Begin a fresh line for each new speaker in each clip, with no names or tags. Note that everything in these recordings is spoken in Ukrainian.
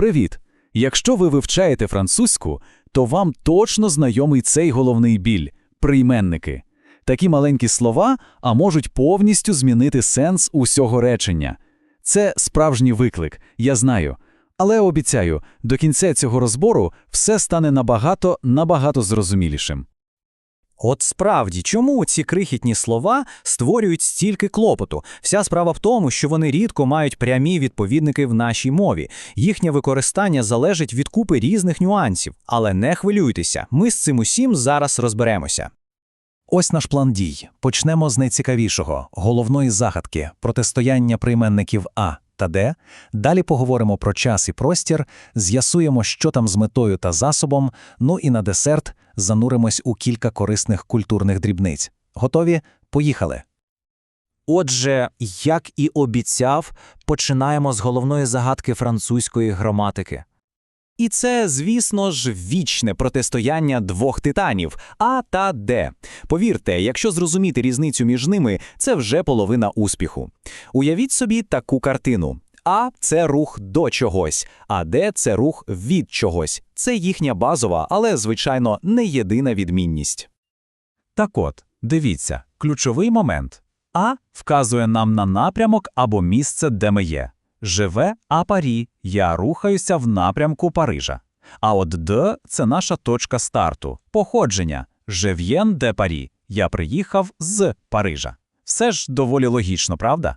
Привіт! Якщо ви вивчаєте французьку, то вам точно знайомий цей головний біль прийменники. Такі маленькі слова, а можуть повністю змінити сенс усього речення. Це справжній виклик, я знаю. Але обіцяю, до кінця цього розбору все стане набагато, набагато зрозумілішим.
От справді, чому ці крихітні слова створюють стільки клопоту? Вся справа в тому, що вони рідко мають прямі відповідники в нашій мові. Їхнє використання залежить від купи різних нюансів. Але не хвилюйтеся, ми з цим усім зараз розберемося.
Ось наш план дій. Почнемо з найцікавішого головної загадки протистояння прийменників А та де. Далі поговоримо про час і простір, з'ясуємо, що там з метою та засобом. Ну і на десерт зануримось у кілька корисних культурних дрібниць. Готові? Поїхали.
Отже, як і обіцяв, починаємо з головної загадки французької граматики. І це, звісно ж, вічне протистояння двох титанів А та Д. Повірте, якщо зрозуміти різницю між ними, це вже половина успіху. Уявіть собі таку картину. А це рух до чогось, а Д це рух від чогось. Це їхня базова, але, звичайно, не єдина відмінність.
Так от, дивіться, ключовий момент. А вказує нам на напрямок або місце, де ми є. Живе а Парі, я рухаюся в напрямку Парижа. А от Д це наша точка старту, походження. Жив'єн де Парі, я приїхав з Парижа. Все ж доволі логічно, правда?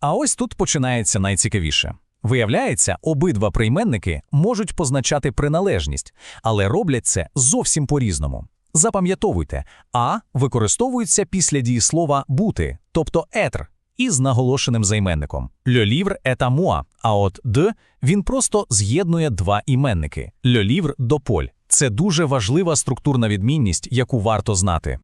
А ось тут починається найцікавіше. Виявляється, обидва прийменники можуть позначати приналежність, але роблять це зовсім по-різному. Запам'ятовуйте, а використовується після дієслова бути, тобто етр, із наголошеним займенником. À moi, а от «de» він просто з'єднує два іменники. Le livre до поль. Це дуже важлива структурна відмінність, яку варто знати.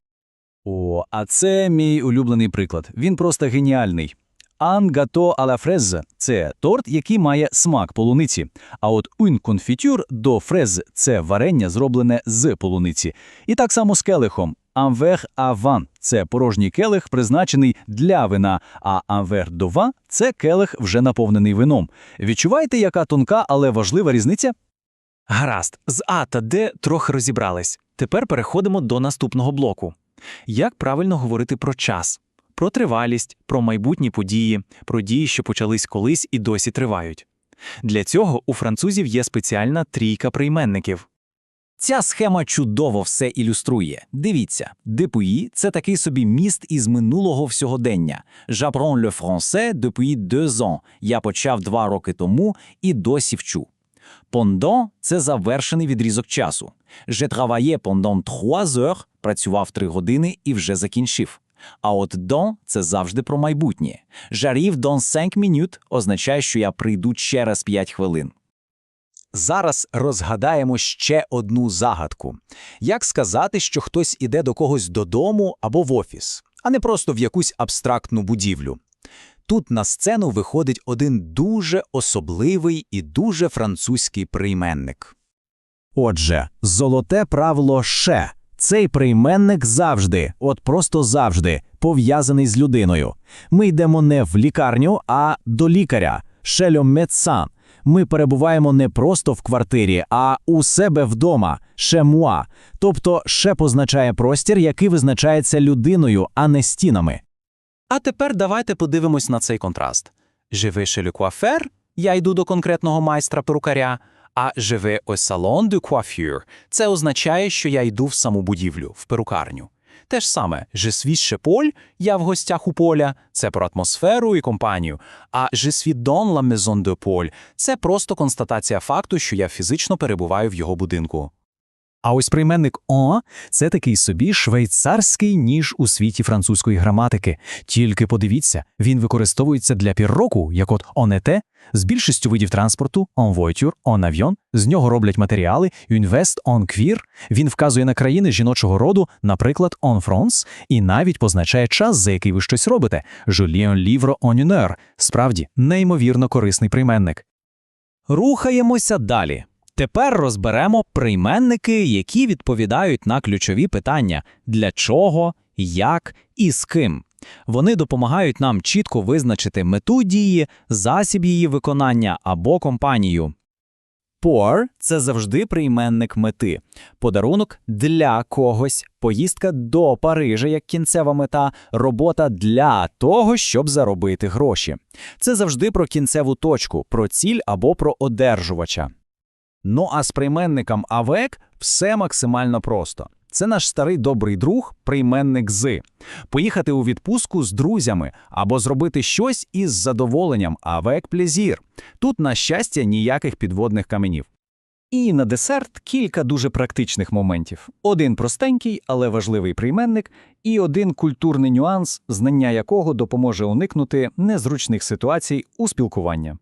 О, а це мій улюблений приклад. Він просто геніальний. Ан гато а ла фрез – це торт, який має смак полуниці. А от confiture до фрез – це варення, зроблене з полуниці. І так само з келихом. À vin – це порожній келих, призначений для вина, а de – це келих, вже наповнений вином. Відчуваєте, яка тонка, але важлива різниця?
Гаразд, з А та Д трохи розібрались. Тепер переходимо до наступного блоку. Як правильно говорити про час, про тривалість, про майбутні події, про дії, що почались колись і досі тривають. Для цього у французів є спеціальна трійка прийменників. Ця схема чудово все ілюструє. Дивіться, depuis – це такий собі міст із минулого всьогодення. J'apprends le français depuis deux ans. Я почав два роки тому і досі вчу. Pendant – це завершений відрізок часу. Je travaillais pendant trois heures, працював три години і вже закінчив. А от dans – це завжди про майбутнє. J'arrive dans cinq minutes означає, що я прийду через п'ять хвилин. Зараз розгадаємо ще одну загадку. Як сказати, що хтось іде до когось додому або в офіс, а не просто в якусь абстрактну будівлю? Тут на сцену виходить один дуже особливий і дуже французький прийменник.
Отже, золоте правило «ше». Цей прийменник завжди, от просто завжди, пов'язаний з людиною. Ми йдемо не в лікарню, а до лікаря. «Chez le médecin». Ми перебуваємо не просто в квартирі, а у себе вдома «chez moi». Тобто «ше» позначає простір, який визначається людиною, а не стінами.
А тепер давайте подивимось на цей контраст. Chez le coiffeur – я йду до конкретного майстра перукаря, а vais au salon de coiffure – це означає, що я йду в саму будівлю, в перукарню. Те ж саме, chez Paul – я в гостях у Поля, це про атмосферу і компанію, а dans la maison de Paul – це просто констатація факту, що я фізично перебуваю в його будинку.
А ось прийменник «о» – це такий собі швейцарський ніж у світі французької граматики. Тільки подивіться, він використовується для пірроку, як от «on était», з більшістю видів транспорту «en voiture», «en avion», з нього роблять матеріали «une veste en cuir», він вказує на країни жіночого роду, наприклад, «en France», і навіть позначає час, за який ви щось робите «je lis un livre en une heure». Справді, неймовірно корисний прийменник.
Рухаємося далі. Тепер розберемо прийменники, які відповідають на ключові питання для чого, як і з ким. Вони допомагають нам чітко визначити мету дії, засіб її виконання або компанію.
For – це завжди прийменник мети. Подарунок для когось, поїздка до Парижа як кінцева мета, робота для того, щоб заробити гроші. Це завжди про кінцеву точку, про ціль або про одержувача.
Ну а з прийменником «avec» все максимально просто. Це наш старий добрий друг, прийменник «з». Поїхати у відпустку з друзями або зробити щось із задоволенням «avec plaisir». Тут, на щастя, ніяких підводних каменів. І на десерт кілька дуже практичних моментів. Один простенький, але важливий прийменник, і один культурний нюанс, знання якого допоможе уникнути незручних ситуацій у спілкуванні.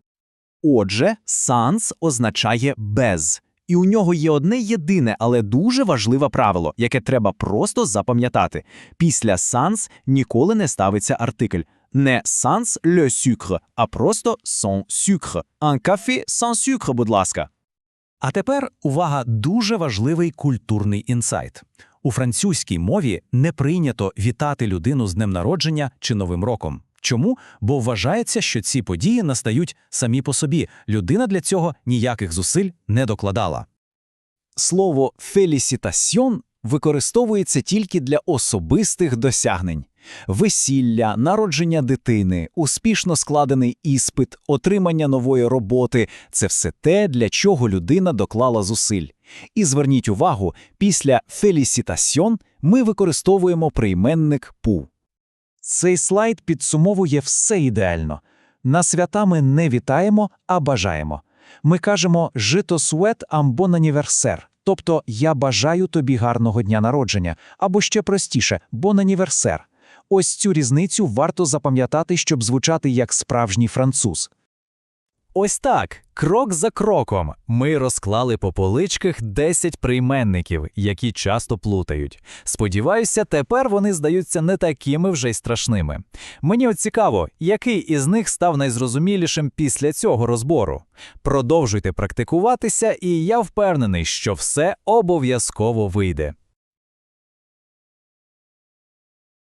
Отже, sans означає без. І у нього є одне єдине, але дуже важливе правило, яке треба просто запам'ятати. Після sans ніколи не ставиться артикль. Не sans le sucre, а просто sans sucre. Un café sans sucre, будь ласка.
А тепер увага, дуже важливий культурний інсайт. У французькій мові не прийнято вітати людину з днем народження чи Новим роком. Чому? Бо вважається, що ці події настають самі по собі. Людина для цього ніяких зусиль не докладала.
Слово «фелісітасьйон» використовується тільки для особистих досягнень. Весілля, народження дитини, успішно складений іспит, отримання нової роботи – це все те, для чого людина доклала зусиль. І зверніть увагу, після «фелісітасьйон» ми використовуємо прийменник «пу».
Цей слайд підсумовує все ідеально. На свята ми не вітаємо, а бажаємо. Ми кажемо «жито сует амбон аніверсер», тобто «я бажаю тобі гарного дня народження», або ще простіше «бон аніверсер». Ось цю різницю варто запам'ятати, щоб звучати як справжній француз.
Ось так, крок за кроком, ми розклали по поличках 10 прийменників, які часто плутають. Сподіваюся, тепер вони здаються не такими вже й страшними. Мені от цікаво, який із них став найзрозумілішим після цього розбору. Продовжуйте практикуватися, і я впевнений, що все обов'язково вийде.